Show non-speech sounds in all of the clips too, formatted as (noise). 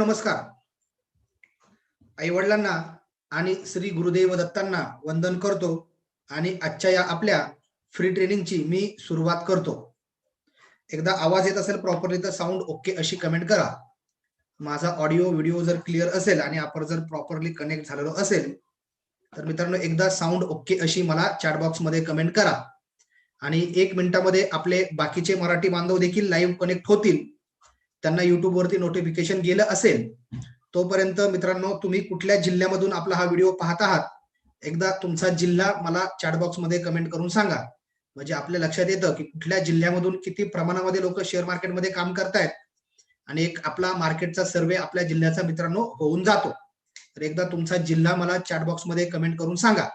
मित्रांनो नमस्कार. आई वडिलांना आणि श्री गुरुदेव दत्तांना वंदन करतो आणि आजच्या या आपल्या फ्री ट्रेनिंगची मी सुरुवात करतो. एकदा आवाज येत असेल प्रॉपरली तर साऊंड ओके अशी कमेंट करा. माझा ऑडिओ व्हिडिओ जर क्लिअर असेल आणि आपण जर प्रॉपरली कनेक्ट झालेलो असेल तर मित्रांनो एकदा साऊंड ओके अशी मला चॅटबॉक्समध्ये कमेंट करा. आणि एक मिनिटामध्ये आपले बाकीचे मराठी बांधव देखील लाईव्ह कनेक्ट होतील. त्यांना युट्यूबवरती नोटिफिकेशन गेलं असेल तोपर्यंत मित्रांनो तुम्ही कुठल्या जिल्ह्यामधून आपला हा व्हिडिओ पाहत आहात एकदा तुमचा जिल्हा मला चॅटबॉक्समध्ये कमेंट करून सांगा. म्हणजे आपल्या लक्षात येतं की कुठल्या जिल्ह्यामधून किती प्रमाणामध्ये लोक शेअर मार्केटमध्ये काम करतायत आणि एक आपला मार्केटचा सर्वे आपल्या जिल्ह्याचा मित्रांनो होऊन जातो. तर एकदा तुमचा जिल्हा मला चॅटबॉक्समध्ये कमेंट करून सांगा.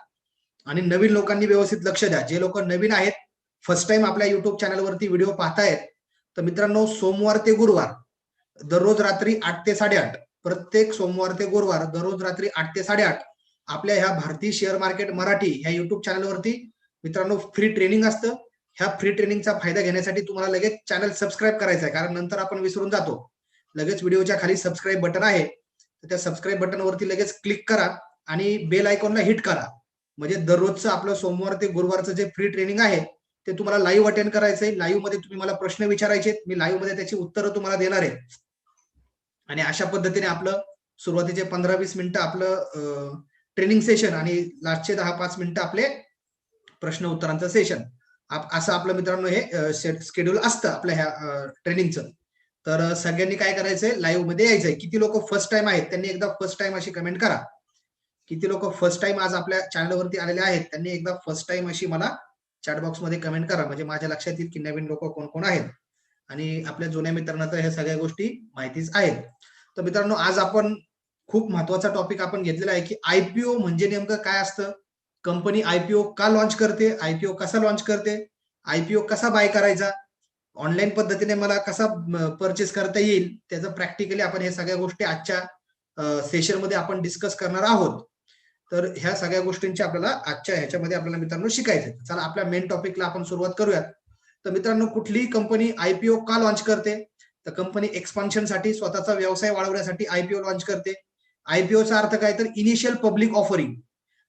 आणि नवीन लोकांनी व्यवस्थित लक्ष द्या. जे लोक नवीन आहेत फर्स्ट टाइम आपल्या युट्यूब चॅनलवरती व्हिडिओ पाहतायत तर मित्रांनो सोमवार ते गुरुवार दररोज रात्री आठ ते साडेआठ प्रत्येक सोमवार ते गुरुवार दररोज रात्री आठ ते साडेआठ आपल्या ह्या भारतीय शेअर मार्केट मराठी ह्या युट्यूब चॅनलवरती मित्रांनो फ्री ट्रेनिंग असतं. ह्या फ्री ट्रेनिंगचा फायदा घेण्यासाठी तुम्हाला लगेच चॅनल सबस्क्राईब करायचं आहे कारण नंतर आपण विसरून जातो. लगेच व्हिडिओच्या खाली सबस्क्राईब बटन आहे. तर त्या सबस्क्राईब बटनवरती लगेच क्लिक करा आणि बेल आयकॉनला हिट करा. म्हणजे दररोजचं आपलं सोमवार ते गुरुवारचं जे फ्री ट्रेनिंग आहे ते तुम्हाला लाईव्ह अटेंड करायचंय. लाईव्हमध्ये तुम्ही मला प्रश्न विचारायचे मी लाईव्हमध्ये त्याची उत्तरं तुम्हाला देणार आहे. आणि अशा पद्धतीने आपलं सुरुवातीचे पंधरा वीस मिनिटं आपलं ट्रेनिंग सेशन आणि लास्टचे दहा पाच मिनिटं आपले प्रश्न उत्तरांचं सेशन असं आपलं मित्रांनो हे शेड्यूल असतं आपल्या ह्या ट्रेनिंगचं तर सगळ्यांनी काय करायचंय? लाईव्हमध्ये यायचंय. किती लोक फर्स्ट टाइम आहेत त्यांनी एकदा फर्स्ट टाइम अशी कमेंट करा. किती लोक फर्स्ट टाइम आज आपल्या चॅनलवरती आलेले आहेत त्यांनी एकदा फर्स्ट टाइम अशी मला चॅटमध्ये कमेंट करा. म्हणजे माझ्या लक्षात येईल की नवीन लोक कोण कोण आहेत. आणि आपल्या जुन्या मित्रांना तर ह्या सगळ्या गोष्टी माहितीच आहेत. तर मित्रांनो आज आपण खूप महत्त्वाचा टॉपिक आपण घेतलेला आहे की आयपीओ म्हणजे नेमकं काय असतं? कंपनी आयपीओ का लॉन्च करते? आयपीओ कसा लॉन्च करते? आयपीओ कसा बाय करायचा? ऑनलाईन पद्धतीने मला कसा परचेस करता येईल? त्याचं प्रॅक्टिकली आपण हे सगळ्या गोष्टी आजच्या सेशनमध्ये आपण डिस्कस करणार आहोत. तर ह्या सगळ्या गोष्टींची आपल्याला आजच्या ह्याच्यामध्ये आपल्याला मित्रांनो शिकायचं चला आपल्या मेन टॉपिकला आपण सुरुवात करूयात. तर मित्रांनो कुठलीही कंपनी आयपीओ का लॉन्च करते? तर कंपनी एक्सपान्शनसाठी स्वतःचा व्यवसाय वाढवण्यासाठी आयपीओ लॉन्च करते. आयपीओचा अर्थ काय? तर इनिशियल पब्लिक ऑफरिंग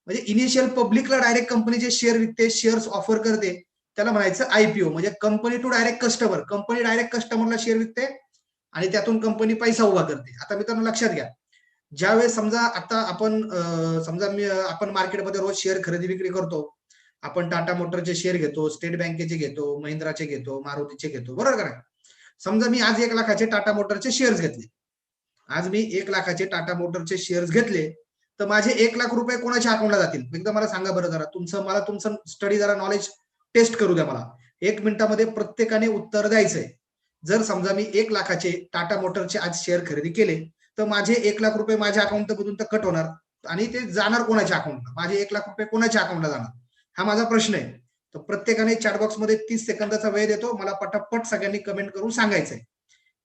म्हणजे इनिशियल पब्लिकला डायरेक्ट कंपनीचे शेअर विकते शेअर्स ऑफर करते त्याला म्हणायचं आयपीओ म्हणजे company to direct customer company direct कस्टमरला शेअर विकते आणि त्यातून कंपनी पैसा उभा करते. आता मित्रांनो लक्षात घ्या. ज्यावेळेस समजा आता आपण समजा मी आपण मार्केटमध्ये रोज शेअर खरेदी विक्री करतो आपण टाटा मोटरचे शेअर घेतो स्टेट बँकेचे घेतो महिंद्राचे घेतो मारुतीचे घेतो बरोबर का समजा मी आज एक लाखाचे टाटा मोटरचे शेअर्स घेतले. आज मी एक लाखाचे टाटा मोटरचे शेअर्स घेतले तर माझे एक लाख रुपये कोणाच्या अकाउंटला जातील? एकदा मला सांगा बरं जरा. तुमचं मला तुमचं स्टडी जरा नॉलेज टेस्ट करू द्या मला. एक मिनिटामध्ये प्रत्येकाने उत्तर द्यायचंय. जर समजा मी एक लाखाचे टाटा मोटरचे आज शेअर खरेदी केले तर माझे एक लाख रुपये माझ्या अकाउंटमधून तर कट होणार. आणि ते जाणार कोणाच्या अकाउंटला माझे एक लाख रुपये कोणाच्या अकाउंटला जाणार? हा माझा प्रश्न आहे. तर प्रत्येकाने चॅटबॉक्समध्ये तीस सेकंदाचा वेळ देतो. मला पटापट सगळ्यांनी कमेंट करून सांगायचंय.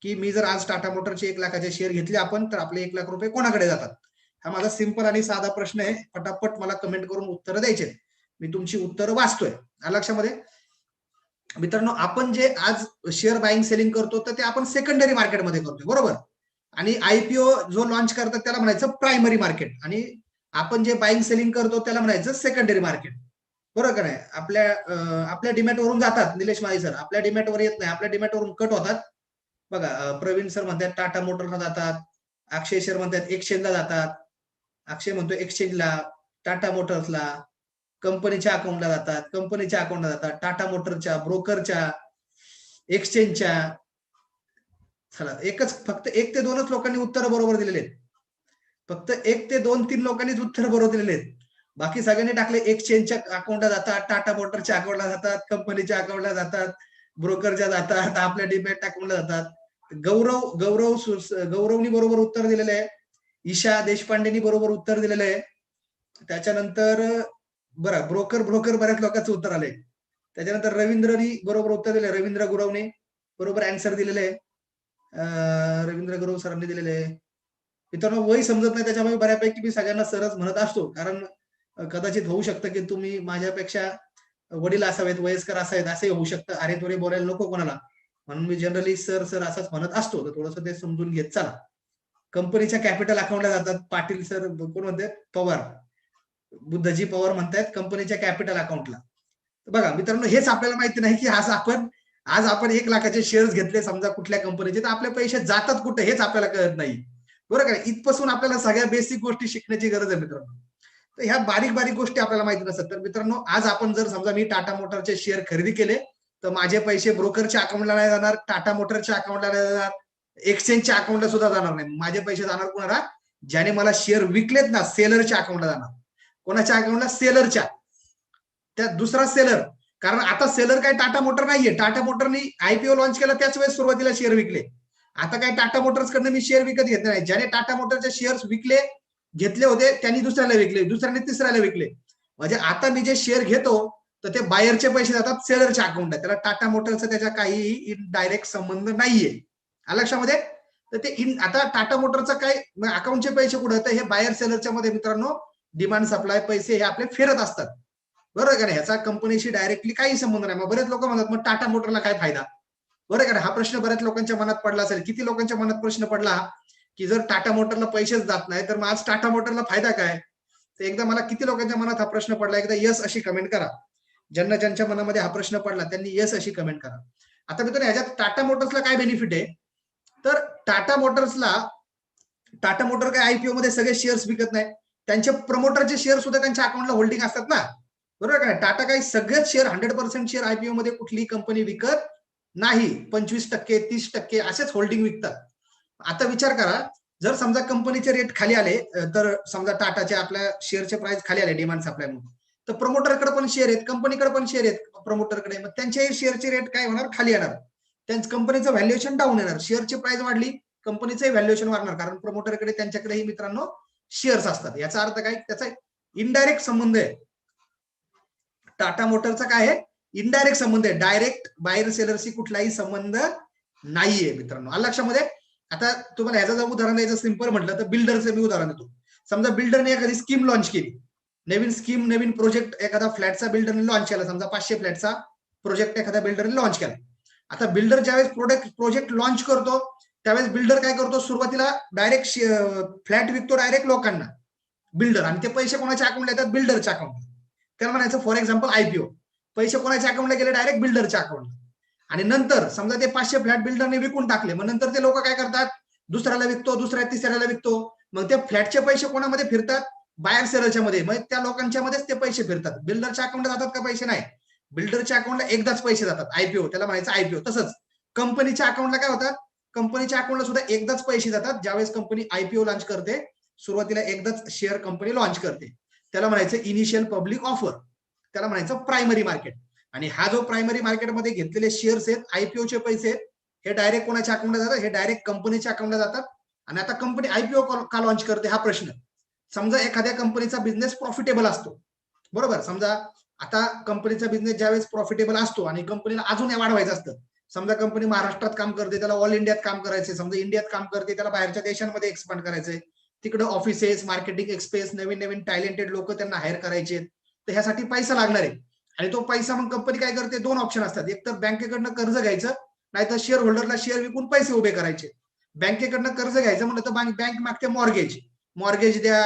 की मी जर आज टाटा मोटरचे एक लाखाचे शेअर घेतले आपण तर आपले एक लाख रुपये कोणाकडे जातात? हा माझा सिंपल आणि साधा प्रश्न आहे. पटापट मला कमेंट करून उत्तर द्यायचे मी तुमची उत्तरं वाचतोय. लक्षामध्ये? मित्रांनो आपण जे आज शेअर बाईंग सेलिंग करतो तर ते आपण सेकंडरी मार्केटमध्ये करतोय. बरोबर? आणि आयपीओ जो लॉन्च करतात त्याला म्हणायचं प्रायमरी मार्केट आणि आपण जे बाईंग सेलिंग करतो त्याला म्हणायचं सेकंडरी मार्केट बरोबर का नाही? आपल्या आपल्या डिमॅटवरून जातात निलेश माळी सर आपल्या डिमॅटवर येत नाही. आपल्या डिमॅटवरून कट होतात. बघा प्रवीण सर म्हणतात टाटा मोटरला जातात. अक्षय सर म्हणतात एक्सचेंजला जातात. अक्षय म्हणतो एक्सचेंजला टाटा मोटर्सला कंपनीच्या अकाउंटला जातात. कंपनीच्या अकाउंटला जातात. टाटा मोटरच्या ब्रोकरच्या एक्सचेंजच्या चला एकच फक्त एक ते दोनच लोकांनी उत्तर बरोबर दिलेले आहेत. फक्त एक ते दोन तीन लोकांनीच उत्तर बरोबर दिलेले आहेत. बाकी सगळ्यांनी टाकले एक्सचेंजच्या अकाउंटला जातात टाटा मोटरच्या अकाउंटला जातात कंपनीच्या अकाउंटला जातात ब्रोकरच्या जातात आपल्या डिमॅट अकाउंटला जातात. गौरव गौरव गौरवनी बरोबर उत्तर दिलेलं आहे. ईशा देशपांडेनी बरोबर उत्तर दिलेलं आहे. त्याच्यानंतर बरं ब्रोकर ब्रोकर बऱ्याच लोकांचं उत्तर आलंय. त्याच्यानंतर रवींद्रनी बरोबर उत्तर दिले रवींद्र गुरवने बरोबर अँसर दिलेलं आहे. रवींद्र गुरु सरांनी दिलेले. आहे मित्रांनो वय समजत नाही त्याच्यामुळे बऱ्यापैकी मी सगळ्यांना सरच म्हणत असतो. कारण कदाचित होऊ शकतं की तुम्ही माझ्यापेक्षा वडील असावेत वयस्कर असावेत असंही होऊ शकतं. अरे थोडे बोलायला नको कोणाला. म्हणून मी जनरली सर सर असंच म्हणत असतो. तर थोडस ते समजून घेत चला. कंपनीच्या कॅपिटल अकाउंटला जातात पाटील सर कोण म्हणते? पवार. बुद्धजी पवार म्हणतायत कंपनीच्या कॅपिटल अकाउंटला बघा मित्रांनो हेच आपल्याला माहिती नाही की आज आपण आज आपण एक लाखाचे शेअर्स घेतले समजा कुठल्या कंपनीचे तर आपले पैसे जातात कुठे हेच आपल्याला कळत नाही. बरोबर का इथपासून आपल्याला सगळ्या बेसिक गोष्टी शिकण्याची गरज आहे मित्रांनो. तर ह्या बारीक बारीक गोष्टी आपल्याला माहिती नसतात. तर मित्रांनो आज आपण जर समजा मी टाटा मोटरचे शेअर खरेदी केले तर माझे पैसे ब्रोकरच्या अकाउंटला नाही जाणार टाटा मोटरच्या अकाउंटला नाही जाणार एक्सचेंजच्या अकाउंटला सुद्धा जाणार नाही. माझे पैसे जाणार कोणाला? ज्याने मला शेअर विकलेत ना सेलरच्या अकाउंटला जाणार. कोणाच्या अकाउंटला सेलरच्या त्या दुसरा सेलर कारण आता सेलर काय टाटा मोटर नाहीये. टाटा मोटरनी आयपीओ लॉन्च केला त्याच वेळेस सुरुवातीला शेअर विकले. आता काय टाटा मोटर्स कडनं मी शेअर विकत घेत नाही. ज्याने टाटा मोटरचे शेअर्स विकले घेतले होते त्यांनी दुसऱ्याला विकले. दुसऱ्याने तिसऱ्याला विकले. म्हणजे आता मी जे शेअर घेतो तर ते बायरचे पैसे जातात सेलरच्या अकाउंटला त्याला टाटा मोटरचा त्याच्या काही डायरेक्ट संबंध नाहीये. लक्षामध्ये तर ते इन आता टाटा मोटरचा काय अकाउंटचे पैसे कुठे तर हे बायर सेलरच्या मध्ये मित्रांनो डिमांड सप्लाय पैसे हे आपले फिरत असतात. बरोबर का नाही? ह्याचा कंपनीशी डायरेक्टली काही संबंध नाही. मग बरेच लोक म्हणतात मग टाटा मोटरला काय फायदा? बरोबर का नाही? हा प्रश्न बऱ्याच लोकांच्या मनात पडला असेल. किती लोकांच्या मनात प्रश्न पडला की जर टाटा मोटरला पैसेच जात नाही तर मग आज टाटा मोटरला फायदा काय? तर एकदा मला किती लोकांच्या मनात हा प्रश्न पडला? एकदा यस अशी कमेंट करा. ज्यांना ज्यांच्या मनामध्ये हा प्रश्न पडला त्यांनी यस अशी कमेंट करा. आता मित्रांनो ह्याच्यात टाटा मोटर्सला काय बेनिफिट आहे? तर टाटा मोटर्सला टाटा मोटर काय आयपीओ मध्ये सगळे शेअर्स विकत नाही. त्यांचे प्रमोटरचे शेअर सुद्धा त्यांच्या अकाउंटला होल्डिंग असतात ना? बरोबर काय टाटा काही सगळेच share hundred percent share IPO मध्ये कुठलीही कंपनी विकत नाही. पंचवीस टक्के तीस टक्के असेच होल्डिंग विकतात. आता विचार करा जर समजा कंपनीचे रेट खाली आले तर समजा टाटाचे आपल्या शेअरचे प्राइस खाली आले डिमांड सप्लाय म्हणून. तर प्रमोटरकडे पण शेअर आहेत कंपनीकडे पण शेअर आहेत प्रमोटरकडे मग त्यांच्याही शेअरचे रेट काय होणार? खाली येणार. त्यांचं कंपनीचं व्हॅल्युएशन डाऊन येणार. शेअरची प्राइस वाढली कंपनीचंही व्हॅल्युएशन वाढणार. कारण प्रमोटरकडे त्यांच्याकडेही मित्रांनो शेअर्स असतात. याचा अर्थ काय? त्याचा इनडायरेक्ट संबंध आहे. टाटा मोटरचा काय आहे? इनडायरेक्ट संबंध आहे. डायरेक्ट बायर सेलरशी कुठलाही संबंध नाहीये मित्रांनो. लक्षामध्ये? आता तुम्हाला ह्याचं जर उदाहरण द्यायचं सिंपल म्हटलं तर बिल्डरचं मी उदाहरण देतो. समजा बिल्डरने एखादी स्कीम लॉन्च केली. नवीन स्कीम नवीन प्रोजेक्ट एखादा फ्लॅटचा बिल्डरने लॉन्च केला. समजा पाचशे फ्लॅटचा प्रोजेक्ट एखाद्या बिल्डरने लॉन्च केला. आता बिल्डर ज्यावेळेस प्रोडक्ट प्रोजेक्ट लॉन्च करतो त्यावेळेस बिल्डर काय करतो? सुरुवातीला डायरेक्ट फ्लॅट विकतो डायरेक्ट लोकांना. बिल्डर आणि ते पैसे कोणाच्या अकाउंटला येतात? बिल्डरच्या अकाउंटला त्याला म्हणायचं फॉर एक्झाम्पल आयपीओ पैसे कोणाच्या अकाउंटला गेले? डायरेक्ट बिल्डरच्या अकाउंटला आणि नंतर समजा ते पाचशे फ्लॅट बिल्डरने विकून टाकले मग नंतर ते लोक काय करतात? दुसऱ्याला विकतो दुसऱ्या तिसऱ्याला विकतो. मग ते फ्लॅटचे पैसे कोणामध्ये फिरतात? बायर सेलरच्या मध्ये. मग त्या लोकांच्या मध्येच ते पैसे फिरतात. बिल्डरच्या अकाउंटला जातात का पैसे? नाही. बिल्डरच्या अकाउंटला एकदाच पैसे जातात. आयपीओ त्याला म्हणायचं आयपीओ तसंच कंपनीच्या अकाउंटला काय होतात कंपनीच्या अकाउंटला सुद्धा एकदाच पैसे जातात. ज्यावेळेस कंपनी आयपीओ लॉन्च करते सुरुवातीला एकदाच शेअर कंपनी लॉन्च करते. त्याला म्हणायचं इनिशियल पब्लिक ऑफर त्याला म्हणायचं प्रायमरी मार्केट आणि हा जो प्रायमरी मार्केटमध्ये घेतलेले शेअर्स आहेत आयपीओचे पैसे आहेत हे डायरेक्ट कोणाच्या अकाउंटला जातात? हे डायरेक्ट कंपनीच्या अकाउंटला जातात. आणि आता कंपनी आयपीओ का लॉन्च करते? हा प्रश्न. समजा एखाद्या कंपनीचा बिझनेस प्रॉफिटेबल असतो. बरोबर? समजा आता कंपनीचा बिझनेस ज्यावेळेस प्रॉफिटेबल असतो आणि कंपनीला अजून वाढवायचं असतं. समजा कंपनी महाराष्ट्रात काम करते त्याला ऑल इंडियात काम करायचे समजा इंडियात काम करते त्याला बाहेरच्या देशांमध्ये एक्सपांड करायचंय. तिकडे ऑफिसेस मार्केटिंग एक्सपेस नवीन नवीन टॅलेंटेड लोक त्यांना हायर करायचे तर ह्यासाठी पैसा लागणार आहे. आणि तो पैसा मग कंपनी काय करते? दोन ऑप्शन असतात. एक तर बँकेकडनं कर्ज घ्यायचं नाहीतर शेअर होल्डरला शेअर विकून पैसे उभे करायचे. बँकेकडनं कर्ज घ्यायचं म्हणलं तर बँक बँक मागते मॉर्गेज मॉर्गेज द्या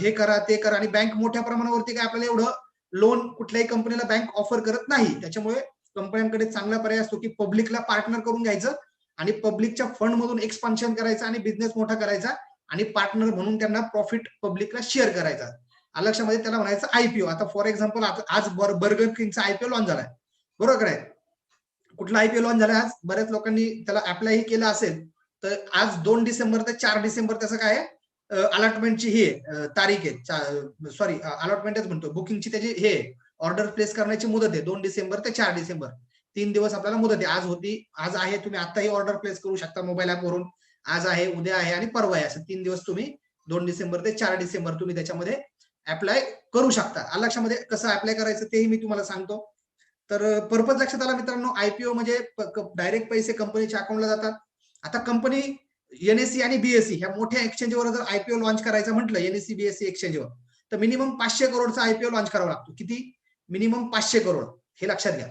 हे करा ते करा. आणि बँक मोठ्या प्रमाणावरती काय आपल्याला एवढं लोन कुठल्याही कंपनीला बँक ऑफर करत नाही. त्याच्यामुळे कंपन्यांकडे चांगला पर्याय असतो की पब्लिकला पार्टनर करून घ्यायचं आणि पब्लिकच्या फंड मधून एक्सपान्शन करायचं आणि बिझनेस मोठा करायचा. आणि पार्टनर म्हणून त्यांना प्रॉफिट पब्लिकला शेअर करायचा. लक्षामध्ये त्याला म्हणायचं आयपीओ आता फॉर एक्झाम्पल आज बर्गर किंगचा आयपीओ लॉन्च झालाय. बरोबर आहे? कुठला आयपीओ लॉन्च झालाय आज? बऱ्याच लोकांनी त्याला अप्लायही केलं असेल तर आज दोन डिसेंबर ते चार डिसेंबर त्याचं काय अलॉटमेंटची ही तारीख आहे. सॉरी अलॉटमेंटच म्हणतो. बुकिंगची त्याची हे ऑर्डर प्लेस करण्याची मुदत आहे. दोन डिसेंबर ते चार डिसेंबर. तीन दिवस आपल्याला मुदत आहे. आज होती आज आहे तुम्ही आताही ऑर्डर प्लेस करू शकता मोबाईल ऍपवरून आज आहे उद्या आहे आणि परवा आहे. असं तीन दिवस तुम्ही दोन डिसेंबर ते चार डिसेंबर तुम्ही त्याच्यामध्ये अप्लाय करू शकता. लक्षामध्ये कसं अप्लाय करायचं तेही मी तुम्हाला सांगतो. तर पर्पज लक्षात आला मित्रांनो आयपीओ म्हणजे डायरेक्ट पैसे कंपनीच्या अकाउंटला जातात. आता कंपनी एनएससी आणि बीएससी ह्या मोठ्या एक्सचेंजवर जर आयपीओ लॉन्च करायचं म्हटलं एनएससी बीएससी एक्सचेंजवर तर मिनिमम पाचशे करोडचा आयपीओ लॉन्च करावा लागतो. किती? मिनिमम पाचशे करोड हे लक्षात घ्या.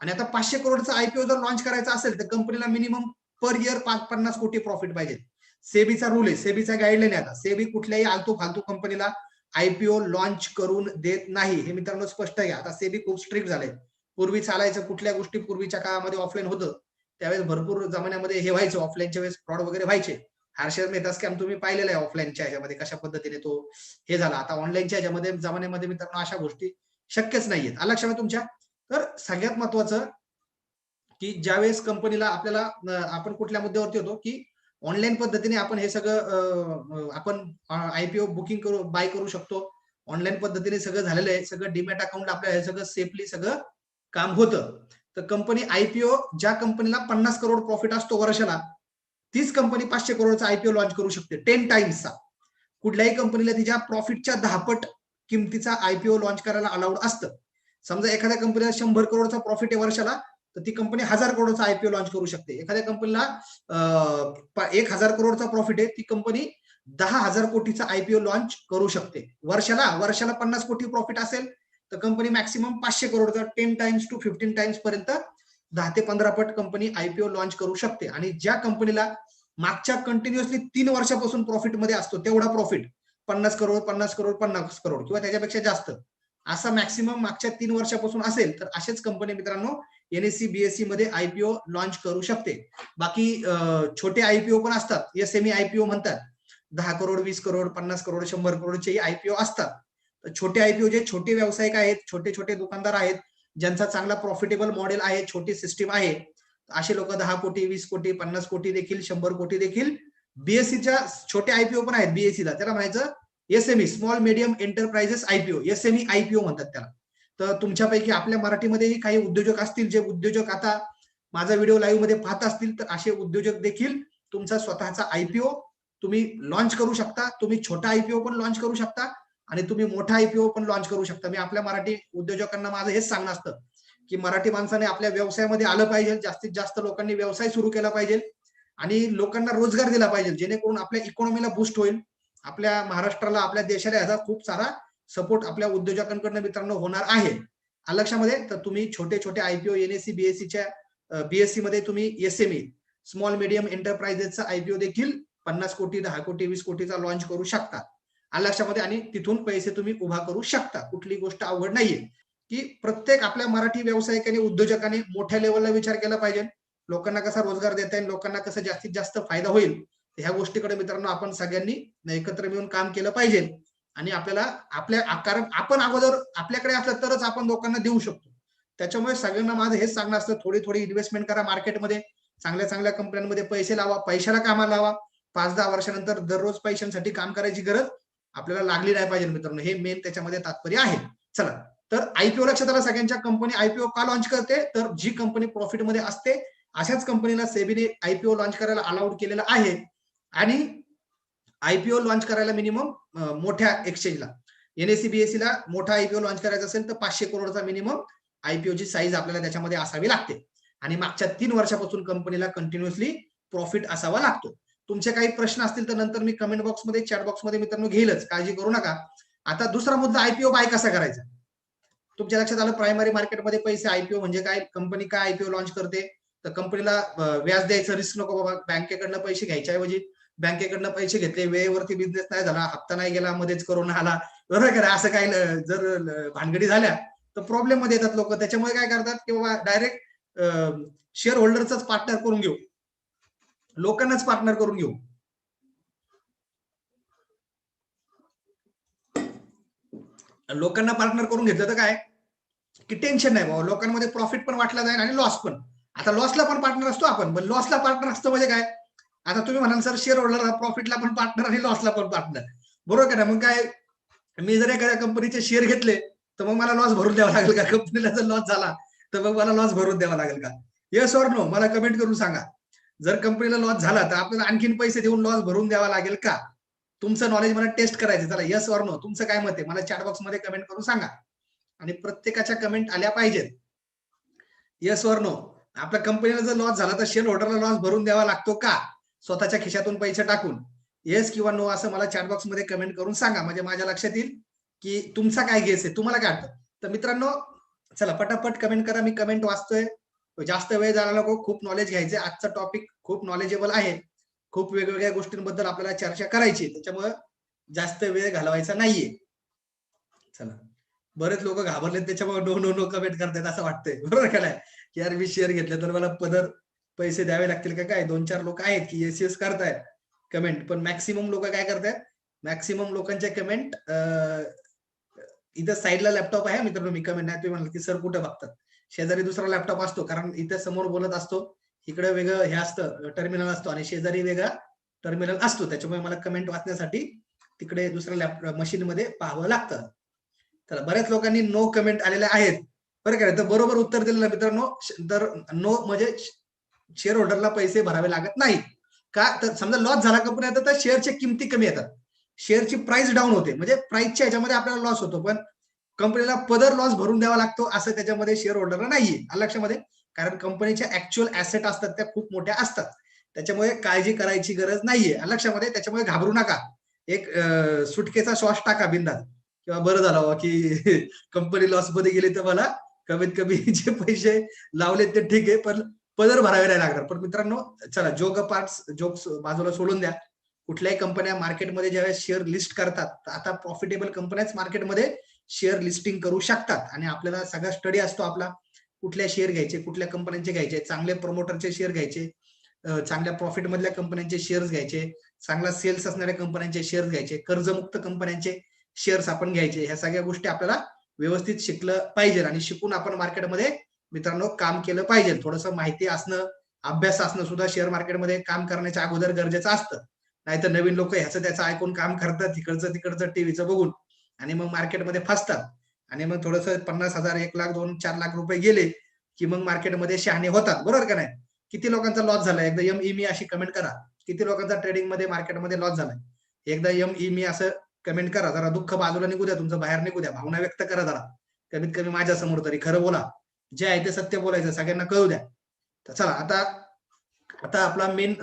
आणि आता पाचशे करोडचा आयपीओ जर लॉन्च करायचा असेल तर कंपनीला मिनिमम पर इयर पाच पन्नास कोटी प्रॉफिट पाहिजे. सेबीचा रूल आहे. सेबीचा गाईडलाईन आहे आता. सेबी कुठल्याही आलतू फालतू कंपनीला आयपीओ लॉन्च करून देत नाही. हे मित्रांनो स्पष्ट आहे. आता सेबी खूप स्ट्रिक्ट झालंय. पूर्वी चालायचं कुठल्या गोष्टी पूर्वीच्या काळामध्ये ऑफलाईन होतं. त्यावेळेस भरपूर जमान्यामध्ये हे व्हायचं. ऑफलाईनच्या वेळेस फ्रॉड वगैरे व्हायचे. हर्षद मेहता स्कॅम तुम्ही पाहिलेला आहे ऑफलाईनच्या ह्याच्यामध्ये कशा पद्धतीने तो हे झाला. आता ऑनलाईनच्या ह्याच्यामध्ये जमान्यामध्ये मित्रांनो अशा गोष्टी शक्यच नाहीयेत. आलं लक्षात तुमच्या? तर सगळ्यात महत्वाचं की ज्यावेळेस कंपनीला आपल्याला आपण कुठल्या मुद्द्यावरती होतो की ऑनलाईन पद्धतीने आपण हे सगळं आपण आयपीओ बुकिंग करू बाय करू शकतो. ऑनलाईन पद्धतीने सगळं झालेलं आहे सगळं डीमॅट अकाउंट आपल्या हे सगळं सेफली सगळं काम होतं. तर कंपनी आयपीओ ज्या कंपनीला पन्नास करोड प्रॉफिट असतो वर्षाला तीच कंपनी पाचशे करोडचा आयपीओ लॉन्च करू शकते टेन टाइम्सचा कुठल्याही कंपनीला तिच्या प्रॉफिटच्या दहापट किमतीचा आयपीओ लॉन्च करायला अलाउड असतं. समजा एखाद्या कंपनीला शंभर करोडचा प्रॉफिट आहे वर्षाला तर ती कंपनी हजार करोडचा आयपीओ लॉन्च करू शकते. एखाद्या कंपनीला एक हजार करोडचा प्रॉफिट आहे ती कंपनी दहा हजार कोटीचा आयपीओ लॉन्च करू शकते. वर्षाला वर्षाला पन्नास कोटी प्रॉफिट असेल तर कंपनी मॅक्सिमम पाचशे करोडचा ten times to fifteen times पर्यंत दहा ते पंधरा पट कंपनी आयपीओ लॉन्च करू शकते. आणि ज्या कंपनीला मागच्या कंटिन्युअसली तीन वर्षापासून प्रॉफिटमध्ये असतो तेवढा प्रॉफिट पन्नास करोड पन्नास करोड पन्नास करोड किंवा त्याच्यापेक्षा जास्त. असा मॅक्सिमम मागच्या तीन वर्षापासून असेल तर असेच कंपनी मित्रांनो एनएससी बीएससी मध्ये आयपीओ लॉन्च करू शकते. बाकी छोटे आयपीओ पण असतात. या सेमी आयपीओ म्हणतात. दहा करोड वीस करोड पन्नास करोड शंभर करोडचे आयपीओ असतात. तर छोटे आयपीओ जे छोटे व्यावसायिक आहेत छोटे छोटे दुकानदार आहेत ज्यांचा चांगला प्रॉफिटेबल मॉडेल आहे छोटी सिस्टीम आहे असे लोक दहा कोटी वीस कोटी पन्नास कोटी देखील शंभर कोटी देखील बीएससीच्या छोटे आयपीओ पण आहेत बीएससीला त्याला म्हणायचं SME small medium enterprises IPO SME IPO म्हणतात त्याला. तर तुमच्यापैकी आपल्या मराठीमध्येही काही उद्योजक असतील जे उद्योजक आता माझा व्हिडिओ लाईव्हमध्ये पाहत असतील तर असे उद्योजक देखील तुमचा स्वतःचा आयपीओ तुम्ही लॉन्च करू शकता. तुम्ही छोटा आयपीओ पण लॉन्च करू शकता आणि तुम्ही मोठा आयपीओ पण लॉन्च करू शकता. मी आपल्या मराठी उद्योजकांना माझं हेच सांगणं असतं की मराठी माणसाने आपल्या व्यवसायामध्ये आलं पाहिजे जास्तीत जास्त लोकांनी व्यवसाय सुरू केला पाहिजे आणि लोकांना रोजगार दिला पाहिजे जेणेकरून आपल्या इकॉनॉमीला बूस्ट होईल. आपल्या महाराष्ट्राला आपल्या देशाला याचा खूप सारा सपोर्ट आपल्या उद्योजकांकडनं मित्रांनो होणार आहे. आलं लक्षामध्ये? तर तुम्ही छोटे छोटे आयपीओ एनएससी बीएससीच्या बीएससी मध्ये तुम्ही एसएमई स्मॉल मीडियम एंटरप्राइजेसचा आयपीओ देखील पन्नास कोटी दहा कोटी वीस कोटीचा लॉन्च करू शकता. आलं लक्षामध्ये? आणि तिथून पैसे तुम्ही उभा करू शकता. कुठली गोष्ट अवघड नाहीये. की प्रत्येक आपल्या मराठी व्यावसायिकाने उद्योजकाने मोठ्या लेवलला विचार केला पाहिजे. लोकांना कसा रोजगार देता येईल? लोकांना कसं जास्तीत जास्त फायदा होईल? ह्या गोष्टीकडे मित्रांनो आपण सगळ्यांनी एकत्र मिळून काम केलं पाहिजे. आणि आपल्याला आपल्या कारण आपण अगोदर आपल्याकडे असलं तरच आपण लोकांना देऊ शकतो. त्याच्यामुळे सगळ्यांना माझं हेच सांगणं असतं थोडी थोडी इन्व्हेस्टमेंट करा मार्केटमध्ये चांगल्या चांगल्या कंपन्यांमध्ये पैसे लावा पैशाला कामाला लावा. पाच दहा वर्षानंतर दररोज पैशांसाठी काम करायची गरज आपल्याला लागली नाही पाहिजे मित्रांनो. हे मेन त्याच्यामध्ये तात्पर्य आहे. चला तर आयपीओ लक्षात आला सगळ्यांच्या. कंपनी आयपीओ का लॉन्च करते? तर जी कंपनी प्रॉफिटमध्ये असते अशाच कंपनीला सेबीने आयपीओ लॉन्च करायला अलाउड केलेलं आहे. आणि आयपीओ लॉन्च करायला मिनिमम मोठ्या एक्सचेंजला एनएससीबीएससी ला मोठा आयपीओ लॉन्च करायचा असेल तर पाचशे करोडचा मिनिमम आयपीओची साईज आपल्याला त्याच्यामध्ये असावी लागते. आणि मागच्या तीन वर्षापासून कंपनीला कंटिन्युअसली प्रॉफिट असावा लागतो. तुमचे काही प्रश्न असतील तर नंतर मी कमेंट बॉक्समध्ये चॅट बॉक्समध्ये मित्रांनो घेईलच. काळजी करू नका. आता दुसरा मुद्दा आयपीओ बाय कसा करायचा? तुमच्या लक्षात आलं प्रायमरी मार्केटमध्ये पैसे आयपीओ म्हणजे काय? कंपनी काय आयपीओ लॉन्च करते? तर कंपनीला व्याज द्यायचं रिस्क नको बाबा. बँकेकडनं पैसे घ्यायच्या ऐवजी बँकेकडनं पैसे घेतले वेळेवरती बिझनेस नाही झाला हप्ता नाही गेला मध्येच करोना आला. बरोबर का असं काही जर भानगडी झाल्या तर प्रॉब्लेममध्ये येतात लोक. त्याच्यामुळे काय करतात की बाबा डायरेक्ट शेअर होल्डरचाच पार्टनर करून घेऊ. लोकांनाच पार्टनर करून घेऊ. लोकांना पार्टनर करून घेतलं तर काय? की टेन्शन नाही बाबा लोकांमध्ये प्रॉफिट पण वाटला जाईल आणि लॉस पण. आता लॉसला पण पार्टनर असतो आपण पण लॉसला पार्टनर असतो म्हणजे काय? आता तुम्ही म्हणाल सर शेअर होल्डर प्रॉफिटला पण पार्टनर आणि लॉसला पण पार्टनर बरोबर का ना मग काय मी जर एखाद्या कंपनीचे शेअर घेतले तर मग मला लॉस भरून द्यावा लागेल का? (laughs) कंपनीला जर लॉस झाला तर मग मला लॉस भरून द्यावा लागेल का? येस ऑर नो मला कमेंट करून सांगा. जर कंपनीला लॉस झाला तर आपल्याला आणखीन पैसे देऊन लॉस भरून द्यावा लागेल का? तुमचं नॉलेज मला टेस्ट करायचं चला येस ऑर नो तुमचं काय मत आहे? मला चॅट बॉक्समध्ये कमेंट करून सांगा. आणि प्रत्येकाच्या कमेंट आल्या पाहिजेत. येस ऑर नो आपल्या कंपनीला जर लॉस झाला तर शेअर होल्डरला लॉस भरून द्यावा लागतो का? स्वतःच्या खिशातून पैसे टाकून. येस किंवा नो असं मला चॅट बॉक्समध्ये कमेंट करून सांगा. म्हणजे माझ्या लक्षात येईल की तुमचा काय घेस आहे. तुम्हाला काय वाटतं? तर मित्रांनो चला पटापट कमेंट करा. मी कमेंट वाचतोय. जास्त वेळ झाला नको. खूप नॉलेज घ्यायचे आजचा टॉपिक खूप नॉलेजेबल आहे. खूप वेगवेगळ्या गोष्टींबद्दल आपल्याला चर्चा करायची त्याच्यामुळे जास्त वेळ घालवायचा नाहीये. चला. बरेच लोक घाबरलेत. त्याच्यामुळे नो नो नो कमेंट करतायत असं वाटतंय. बरोबर का नाही? की यार मी शेअर घेतले तर मला पदर पैसे द्यावे लागतील का काय? दोन चार लोक आहेत की एस एस करतायत. कमेंट पण मॅक्सिमम लोक काय करतायत? मॅक्सिमम लोकांच्या कमेंट इथं साईडला लॅपटॉप आहे मित्रांनो मी कमेंट नाही तुम्ही म्हणाल की सर कुठे बघतात? शेजारी दुसरा लॅपटॉप असतो कारण इथं समोर बोलत असतो इकडे वेगळं हे असतं टर्मिनल असतो आणि शेजारी वेगळा टर्मिनल असतो. त्याच्यामुळे मला कमेंट वाचण्यासाठी तिकडे दुसऱ्या लॅपटॉप मशीन मध्ये पाहावं लागतं. तर बऱ्याच लोकांनी नो कमेंट आलेले आहेत. बरं का तर बरोबर उत्तर दिलं ना मित्रांनो? तर नो म्हणजे शेअर होल्डरला पैसे भरावे लागत नाही का? तर समजा लॉस झाला कंपनी तर शेअरच्या किमती कमी येतात. शेअरची प्राइस डाऊन होते. म्हणजे प्राइसच्या ह्याच्यामध्ये आपल्याला लॉस होतो. पण कंपनीला पदर लॉस भरून द्यावा लागतो असं त्याच्यामध्ये शेअर होल्डरला नाहीये. लक्षामध्ये? कारण कंपनीच्या ऍक्च्युअल ऍसेट असतात त्या खूप मोठ्या असतात. त्याच्यामुळे काळजी करायची गरज नाहीये. लक्षामध्ये? त्याच्यामुळे घाबरू नका. एक सुटकेचा श्वास टाका बिंदात किंवा बरं झालं की (laughs) कंपनी लॉसमध्ये गेली तर मला कमीत कमी (laughs) जे पैसे लावले ते ठीक आहे. पण पदर भरावे नाही लागणार. पण मित्रांनो चला जोग पार्ट्स जोक्स बाजूला सोडून द्या. कुठल्याही कंपन्या मार्केटमध्ये ज्यावेळेस शेअर लिस्ट करतात आता प्रॉफिटेबल कंपन्याच मार्केटमध्ये शेअर लिस्टिंग करू शकतात. आणि आपल्याला सगळा स्टडी असतो आपला. कुठल्या शेअर घ्यायचे कुठल्या कंपन्यांचे घ्यायचे चांगले प्रमोटरचे शेअर घ्यायचे चांगल्या प्रॉफिट मधल्या कंपन्यांचे शेअर्स घ्यायचे चांगला सेल्स असणाऱ्या कंपन्यांचे शेअर्स घ्यायचे कर्जमुक्त कंपन्यांचे शेअर्स आपण घ्यायचे. ह्या सगळ्या गोष्टी आपल्याला व्यवस्थित शिकलं पाहिजे आणि शिकून आपण मार्केटमध्ये मित्रांनो काम केलं पाहिजे. थोडंसं माहिती असणं अभ्यास असणं सुद्धा शेअर मार्केटमध्ये काम करण्याच्या अगोदर गरजेचं असतं. नाहीतर नवीन लोक ह्याचं त्याचं ऐकून काम करतात तिकडचं तिकडचं टीव्हीचं बघून. आणि मग मार्केटमध्ये फसतात. आणि मग थोडस पन्नास हजार एक लाख दोन चार लाख रुपये गेले की मग मार्केटमध्ये शहाणे होतात. बरोबर का नाही? किती लोकांचा लॉस झाला? एकदा एम ई मी अशी कमेंट करा. किती लोकांचा ट्रेडिंगमध्ये मार्केटमध्ये लॉस झालाय एकदा एम ई मी असं कमेंट करा. जरा दुःख बाजूला निघू द्या. तुमचं बाहेर निघू द्या. भावना व्यक्त करा जरा. कमीत कमी माझ्यासमोर तरी खरं बोला. जे आहे ते सत्य बोलायचं सगळ्यांना कळू द्या. तर चला आता आता आपला मेन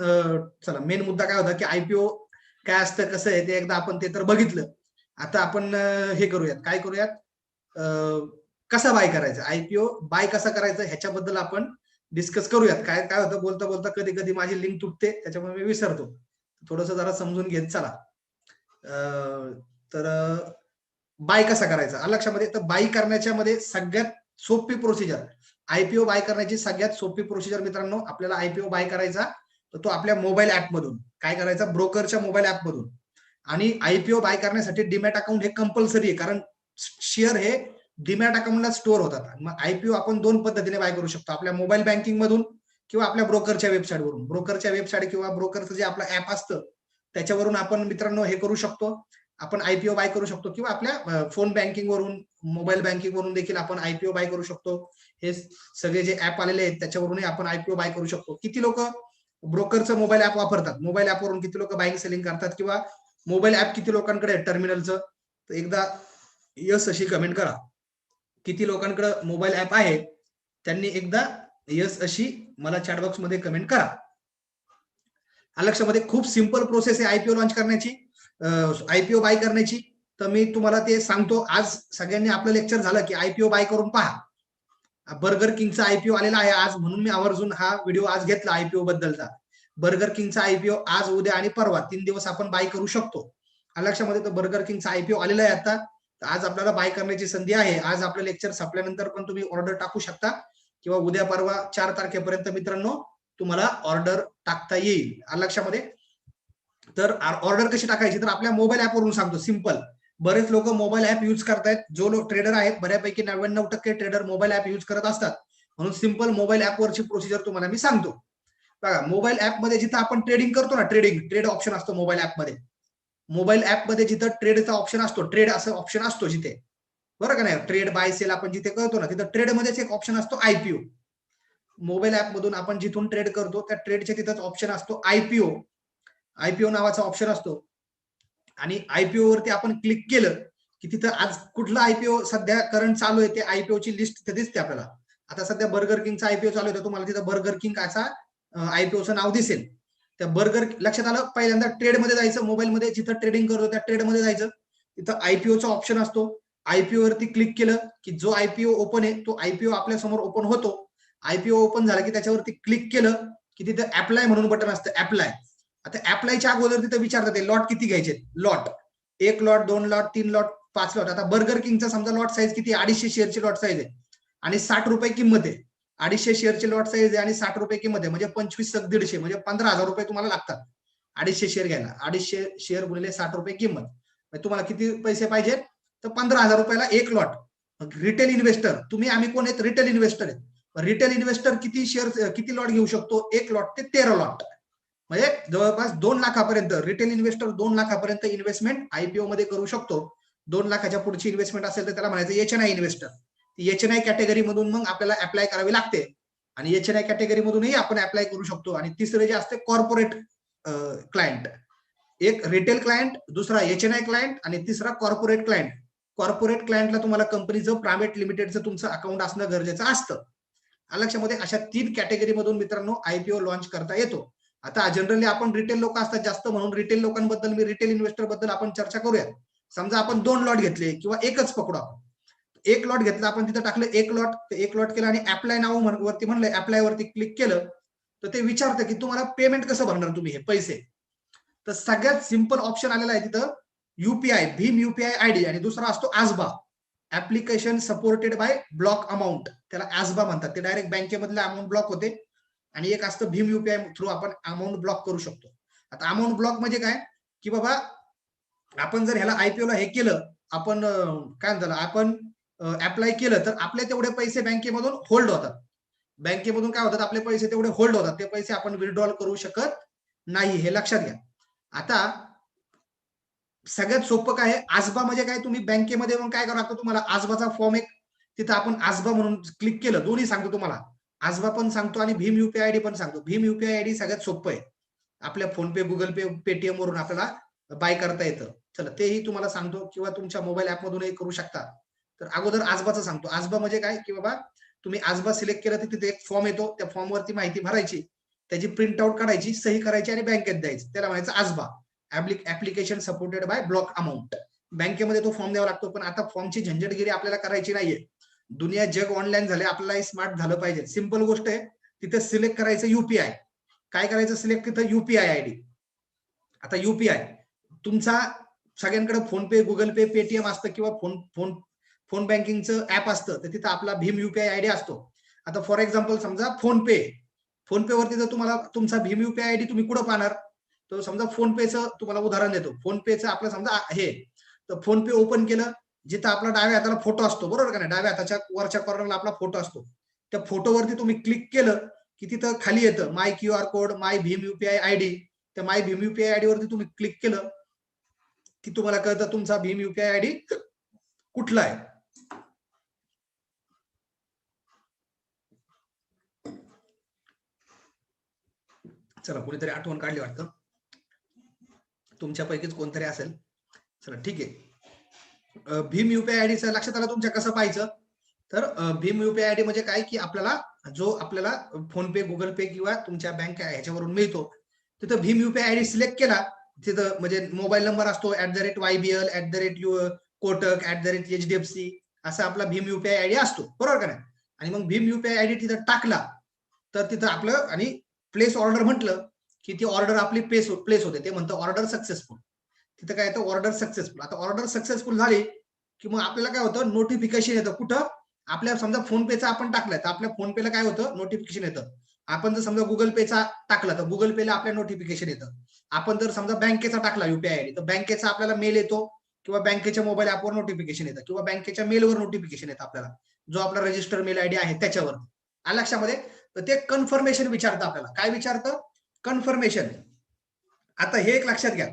चला मेन मुद्दा काय होता की आयपीओ काय असतं कसं आहे ते एकदा आपण ते तर बघितलं. आता आपण हे करूयात काय करूयात? कसा बाय करायचा? आयपीओ बाय कसा करायचा? ह्याच्याबद्दल आपण डिस्कस करूयात. काय काय होतं बोलता बोलता कधी कधी माझी लिंक तुटते त्याच्यामुळे मी विसरतो. थोडस जरा समजून घेत चला. तर बाय कसा करायचा? लक्षामध्ये तर बाय करण्याच्या मध्ये सगळ्यात सोपी प्रोसिजर आयपीओ बाय करण्याची सगळ्यात सोपी प्रोसिजर मित्रांनो आपल्याला आयपीओ बाय करायचा तर तो आपल्या मोबाईल ऍप मधून. काय करायचा? ब्रोकरच्या मोबाईल ऍप मधून. आणि आयपीओ बाय करण्यासाठी डिमॅट अकाउंट हे कंपल्सरी आहे कारण शेअर हे डीमॅट अकाउंटला स्टोअर होतात. मग आयपीओ आपण दोन पद्धतीने बाय करू शकतो. आपल्या मोबाईल बँकिंग मधून किंवा आपल्या ब्रोकरच्या वेबसाईटवरून ब्रोकरच्या वेबसाईट किंवा ब्रोकरचं जे आपलं ऍप असतं त्याच्यावरून आपण मित्रांनो हे करू शकतो. आपण आयपीओ बाय करू शकतो किंवा आपल्या फोन बँकिंग वरून मोबाईल बँकिंग वरून देखील आपण आयपीओ बाय करू शकतो. हे सगळे जे ऍप आलेले आहेत त्याच्यावरूनही आपण आयपीओ बाय करू शकतो. किती लोक ब्रोकरचं मोबाईल ऍप वापरतात? मोबाईल ऍपवरून किती लोक बाईंग सेलिंग करतात किंवा मोबाईल ऍप किती लोकांकडे टर्मिनलचं तर एकदा यस अशी कमेंट करा. किती लोकांकडे मोबाईल ऍप आहे? त्यांनी एकदा यस अशी मला चॅटबॉक्समध्ये कमेंट करा. लक्षामध्ये? खूप सिंपल प्रोसेस आहे आयपीओ लॉन्च करण्याची. आयपीओ बाय करण्याची. तर मी तुम्हाला ते सांगतो. आज सगळ्यांनी आपलं लेक्चर झालं की आयपीओ बाय करून पहा. बर्गर किंगचा आयपीओ आलेला आहे आज म्हणून मी आवर्जून हा व्हिडिओ आज घेतला आयपीओ बद्दलचा. बर्गर किंगचा आयपीओ आज उद्या आणि परवा तीन दिवस आपण बाय करू शकतो. लक्षामध्ये तर बर्गर किंगचा आयपीओ आलेला आहे आता. आज आपल्याला बाय करण्याची संधी आहे. आज आपलं लेक्चर संपल्यानंतर पण तुम्ही ऑर्डर टाकू शकता. किंवा उद्या परवा चार तारखेपर्यंत मित्रांनो तुम्हाला ऑर्डर टाकता येईल. लक्षामध्ये तर ऑर्डर कशी टाकायची? तर आपल्या मोबाईल ऍपवरून सांगतो. सिंपल बरेच लोक मोबाईल ऍप युज करतायत. जो लोक ट्रेडर आहेत बऱ्यापैकी नव्याण्णव टक्के ट्रेडर मोबाईल ऍप युज करत असतात. म्हणून सिंपल मोबाईल ऍपवरची प्रोसिजर तुम्हाला मी सांगतो. बघा मोबाईल ऍपमध्ये जिथं आपण ट्रेडिंग करतो ना ट्रेडिंग ट्रेड ऑप्शन असतो मोबाईल ऍपमध्ये मोबाईल ऍपमध्ये जिथं ट्रेडचा ऑप्शन असतो ट्रेड असं ऑप्शन असतो जिथे. बरं का नाही? ट्रेड बाय सेल आपण जिथे करतो ना तिथं ट्रेडमध्येच एक ऑप्शन असतो आयपीओ मोबाईल ऍप मधून आपण जिथून ट्रेड करतो त्या ट्रेडच्या तिथंच ऑप्शन असतो आयपीओ आयपीओ नावाचा ऑप्शन असतो आणि आयपीओ वरती आपण क्लिक केलं की तिथं आज कुठला आयपीओ सध्या करंट चालू आहे ते आयपीओ ची लिस्ट तिथे दिसते आपल्याला आता सध्या बर्गर किंगचा आयपीओ चालू आहे तुम्हाला तिथं बर्गर किंग असा आयपीओचं नाव दिसेल त्या बर्गर लक्षात आलं पहिल्यांदा ट्रेडमध्ये जायचं मोबाईलमध्ये जिथं ट्रेडिंग करतो त्या ट्रेडमध्ये जायचं तिथं आयपीओचा ऑप्शन असतो आयपीओ वरती क्लिक केलं की जो आयपीओ ओपन आहे तो आयपीओ आपल्यासमोर ओपन होतो आयपीओ ओपन झाला की त्याच्यावरती क्लिक केलं की तिथं अप्लाय म्हणून बटन असतं अप्लाय आता अप्लायच्या अगोदर तिथे विचारतात ते लॉट किती घ्यायचे? लॉट एक लॉट दोन लॉट तीन लॉट पाच लॉट आता बर्गर किंगचा समजा लॉट साईज किती अडीचशे शेअरची लॉट साईज आहे. आणि साठ रुपये किंमत आहे. अडीचशे शेअरची लॉट साईज आहे आणि साठ रुपये किंमत आहे. म्हणजे पंचवीस सग दीडशे म्हणजे पंधरा हजार रुपये तुम्हाला लागतात. अडीचशे शेअर घ्यायला. अडीचशे शेअर गुणिले साठ रुपये किंमत. म्हणजे तुम्हाला किती पैसे पाहिजे तर पंधरा हजार रुपयाला एक लॉट रिटेल इन्व्हेस्टर तुम्ही आम्ही कोण आहेत? रिटेल इन्व्हेस्टर आहेत. रिटेल इन्व्हेस्टर किती शेअर किती लॉट घेऊ शकतो? एक लॉट ते तेरा लॉट म्हणजे जवळपास दोन लाखापर्यंत रिटेल इन्व्हेस्टर दोन लाखापर्यंत इन्व्हेस्टमेंट आयपीओ मध्ये करू शकतो. दोन लाखाच्या पुढची इन्व्हेस्टमेंट असेल तर त्याला म्हणायचं H N I investor H N I category मधून मग आपल्याला अप्लाय करावी लागते. आणि एच एन आय कॅटेगरी मधूनही आपण अप्लाय करू शकतो. आणि तिसरे जे असते कॉर्पोरेट क्लायंट एक रिटेल क्लायंट दुसरा एच एन आय क्लायंट आणि तिसरा कॉर्पोरेट क्लायंट कॉर्पोरेट क्लायंटला तुम्हाला कंपनीचं प्रायव्हेट लिमिटेडचं तुमचं अकाउंट असणं गरजेचं असतं. लक्षामध्ये म्हणजे अशा तीन कॅटेगरी मधून मित्रांनो आयपीओ लॉन्च करता येतो. आता जनरली आपण रिटेल लोक असतात जास्त म्हणून रिटेल लोकांबद्दल मी रिटेल इन्व्हेस्टरबद्दल आपण चर्चा करूया समजा आपण दोन लॉट घेतले किंवा एकच पकडू आपण. एक लॉट घेतला आपण तिथं टाकलं एक लॉट एक लॉट केलं आणि अप्लाय नाव वरती म्हणलं अप्लाय वरती क्लिक केलं तर ते विचारतं की तुम्हाला पेमेंट कसं भरणार तुम्ही हे पैसे? तर सगळ्यात सिंपल ऑप्शन आलेला आहे तिथं युपीआय भीम युपीआय आयडी आणि दुसरा असतो ASBA application supported by block amount त्याला आजबा म्हणतात. ते डायरेक्ट बँकेमधले अमाऊंट ब्लॉक होते. आणि एक असतं भीम युपीआय थ्रू आपण अमाऊंट ब्लॉक करू शकतो. आता अमाऊंट ब्लॉक म्हणजे काय? की बाबा आपण जर ह्याला आयपीओ ला हे केलं आपण काय म्हणतात आपण अप्लाय केलं तर आपले तेवढे पैसे बँकेमधून होल्ड होतात. बँकेमधून काय होतात? आपले पैसे तेवढे होल्ड होतात. ते पैसे आपण विड्रॉल करू शकत नाही हे लक्षात घ्या. आता सगळ्यात सोपं काय आजबा म्हणजे काय? तुम्ही बँकेमध्ये मग काय करा? लागतं तुम्हाला आजबाचा फॉर्म एक तिथं आपण आजबा म्हणून क्लिक केलं दोन्ही सांगतो तुम्हाला. आजबा पण सांगतो आणि भीम युपीआय आयडी पण सांगतो. भीम युपीआय आयडी सगळ्यात सोपं आहे. आपल्या PhonePe Google Pay Paytm वरून आपल्याला बाय करता येतं. चला तेही तुम्हाला सांगतो किंवा तुमच्या मोबाईल ऍप मधूनही करू शकता. तर अगोदर आजबाचं सांगतो. आजबा म्हणजे काय? की बाबा तुम्ही आजबा सिलेक्ट केलं तर तिथे एक फॉर्म येतो. त्या फॉर्मवरती माहिती भरायची. त्याची प्रिंट आउट काढायची सही करायची आणि बँकेत द्यायची. त्याला म्हणायचं ASBA. Application supported by block amount बँकेमध्ये तो फॉर्म द्यावा लागतो पण आता फॉर्मची झंझटगिरी आपल्याला करायची नाहीये. दुनिया जग ऑनलाईन झाले आपल्याला स्मार्ट झालं पाहिजे. सिंपल गोष्ट आहे तिथे सिलेक्ट करायचं युपीआय काय करायचं सिलेक्ट तिथं युपीआय आयडी आता युपीआय तुमचा सगळ्यांकडे PhonePe Google Pay Paytm असतं किंवा फोन फोन फोन बँकिंगचं ऍप असतं तर तिथं आपला भीम युपीआय आयडी असतो. आता फॉर एक्झाम्पल समजा फोन पे फोन पे वरती जर तुम्हाला तुमचा भीम युपीआय आयडी तुम्ही कुठं पाहणार? तर समजा फोन पेचं तुम्हाला उदाहरण देतो. फोन पेचं आपलं समजा हे. तर फोन पे ओपन केलं जिथं आपला डाव्या हाताला फोटो असतो बरोबर का नाही? डाव्या हाताच्या वरच्या कॉर्नरला आपला फोटो असतो. त्या फोटोवरती तुम्ही क्लिक केलं की तिथं खाली येतं my Q R code my Bhim UPI ID त्या माय भीम युपीआय आयडी वरती तुम्ही क्लिक केलं की तुम्हाला कळतं तुमचा भीम युपीआय आयडी कुठला आहे. चला कुणीतरी आठवण काढली वाटतं? तुमच्यापैकीच कोणतरी असेल. चला ठीक आहे. भीम युपीआय आयडीचं लक्षात आलं तुमच्या कसं पाहायचं? तर भीम युपीआय आयडी म्हणजे काय? की आपल्याला जो आपल्याला फोन पे गुगल पे किंवा तुमच्या बँक ह्याच्यावरून मिळतो. तिथं भीम युपीआय आयडी सिलेक्ट केला. तिथं म्हणजे मोबाईल नंबर असतो at the rate YBL at the rate U Kotak at the rate H D F C असा आपला भीम युपीआय आयडी असतो. बरोबर का नाही? आणि मग भीम युपीआय आयडी तिथं टाकला तर तिथं आपलं आणि प्लेस ऑर्डर म्हटलं की ती ऑर्डर आपली प्लेस प्लेस होते. ते म्हणतं ऑर्डर सक्सेसफुल तिथं काय येतं ऑर्डर सक्सेसफुल आता ऑर्डर सक्सेसफुल झाली की मग आपल्याला काय होतं? नोटिफिकेशन येतं. कुठं? आपल्या समजा फोन पेचा आपण टाकलाय तर आपल्या फोन पेला काय होतं? नोटिफिकेशन येतं. आपण जर समजा गुगल पेचा टाकला तर गुगल पेला आपल्या नोटिफिकेशन येतं. आपण जर समजा बँकेचा टाकला युपीआय आयडी तर बँकेचा आपल्याला मेल येतो किंवा बँकेच्या मोबाईल ऍपवर नोटिफिकेशन येतं किंवा बँकेच्या मेलवर नोटिफिकेशन येतं आपल्याला. जो आपला रजिस्टर मेल आयडी आहे त्याच्यावर. लक्षामध्ये? तर ते कन्फर्मेशन विचारतं आपल्याला. काय विचारतं? कन्फर्मेशन आता हे एक लक्षात घ्या.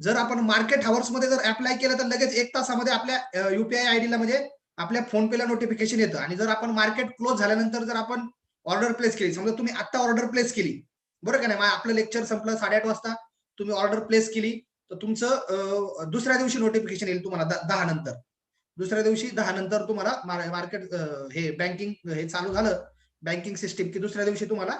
जर आपण मार्केट हावर्समध्ये जर अप्लाय केलं तर लगेच एक तासामध्ये आपल्या युपीआय आयडीला म्हणजे आपल्या फोन पेला नोटिफिकेशन येतं. आणि जर आपण मार्केट क्लोज झाल्यानंतर जर आपण ऑर्डर प्लेस केली समजा तुम्ही आता ऑर्डर प्लेस केली बरं का नाही? आपलं लेक्चर संपलं साडेआठ वाजता तुम्ही ऑर्डर प्लेस केली तर तुमचं दुसऱ्या दिवशी नोटिफिकेशन येईल तुम्हाला दहा नंतर. दुसऱ्या दिवशी दहा नंतर तुम्हाला मार्केट हे बँकिंग हे चालू झालं बँकिंग सिस्टीम की दुसऱ्या दिवशी तुम्हाला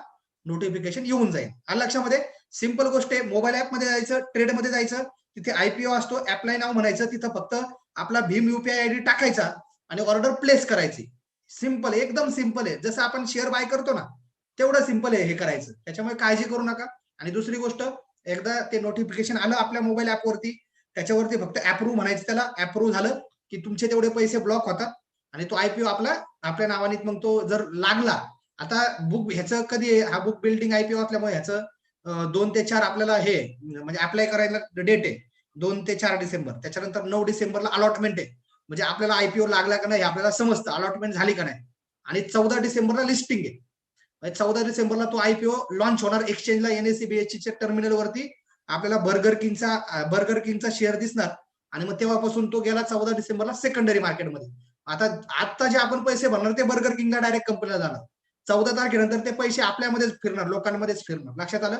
नोटिफिकेशन येऊन जाईल. आणि लक्षामध्ये सिंपल गोष्ट आहे मोबाईल ऍपमध्ये जायचं ट्रेडमध्ये जायचं तिथे आयपीओ असतो ऍपलाय नाव म्हणायचं तिथं फक्त आपला भीम युपीआय आयडी टाकायचा आणि ऑर्डर प्लेस करायची. सिंपल एकदम सिंपल आहे. जसं आपण शेअर बाय करतो ना तेवढं सिंपल आहे हे करायचं. त्याच्यामुळे काळजी करू नका. आणि दुसरी गोष्ट एकदा ते नोटिफिकेशन आलं आपल्या मोबाईल ऍपवरती त्याच्यावरती फक्त अप्रूव्ह म्हणायचं त्याला अप्रूव्ह झालं की तुमचे तेवढे पैसे ब्लॉक होतात आणि तो आयपीओ आपला आपल्या नावाने मग तो जर लागला आता बुक ह्याचं कधी हा बुक बिल्डिंग आयपीओ असल्यामुळे ह्याचं दोन ते चार आपल्याला हे म्हणजे अप्लाय करायला डेट आहे. दोन ते चार डिसेंबर. त्याच्यानंतर नऊ डिसेंबरला अलॉटमेंट आहे. म्हणजे आपल्याला आयपीओ लागला का नाही आपल्याला समजतं. अलॉटमेंट झाली का नाही. आणि चौदा डिसेंबरला लिस्टिंग आहे. म्हणजे चौदा डिसेंबरला तो आयपीओ लॉन्च होणार. एक्सचेंजला एनएससीबीएससी च्या टर्मिनल वरती आपल्याला बर्गर किंगचा बर्गर किंगचा शेअर दिसणार. आणि मग तेव्हापासून तो गेला चौदा डिसेंबरला सेकंडरी मार्केटमध्ये आता आता जे आपण पैसे भरणार ते बर्गर किंगला डायरेक्ट कंपनीला जाणार. चौदा तारखेनंतर ते पैसे आपल्यामध्येच फिरणार लोकांमध्येच फिरणार. लक्षात आलं?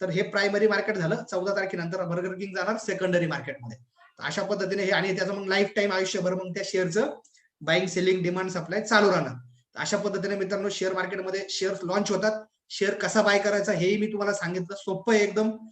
तर हे प्रायमरी मार्केट झालं. चौदा तारखेनंतर बर्गर किंग जाणार सेकंडरी मार्केटमध्ये तर अशा पद्धतीने हे आणि त्याचं मग लाईफ टाईम आयुष्यभर मग त्या शेअरचं बाईंग सेलिंग डिमांड सप्लाय चालू राहणार. तर अशा पद्धतीने मित्रांनो शेअर मार्केटमध्ये शेअर्स लॉन्च होतात. शेअर कसा बाय करायचा हेही मी तुम्हाला सांगितलं. सोपं एकदम.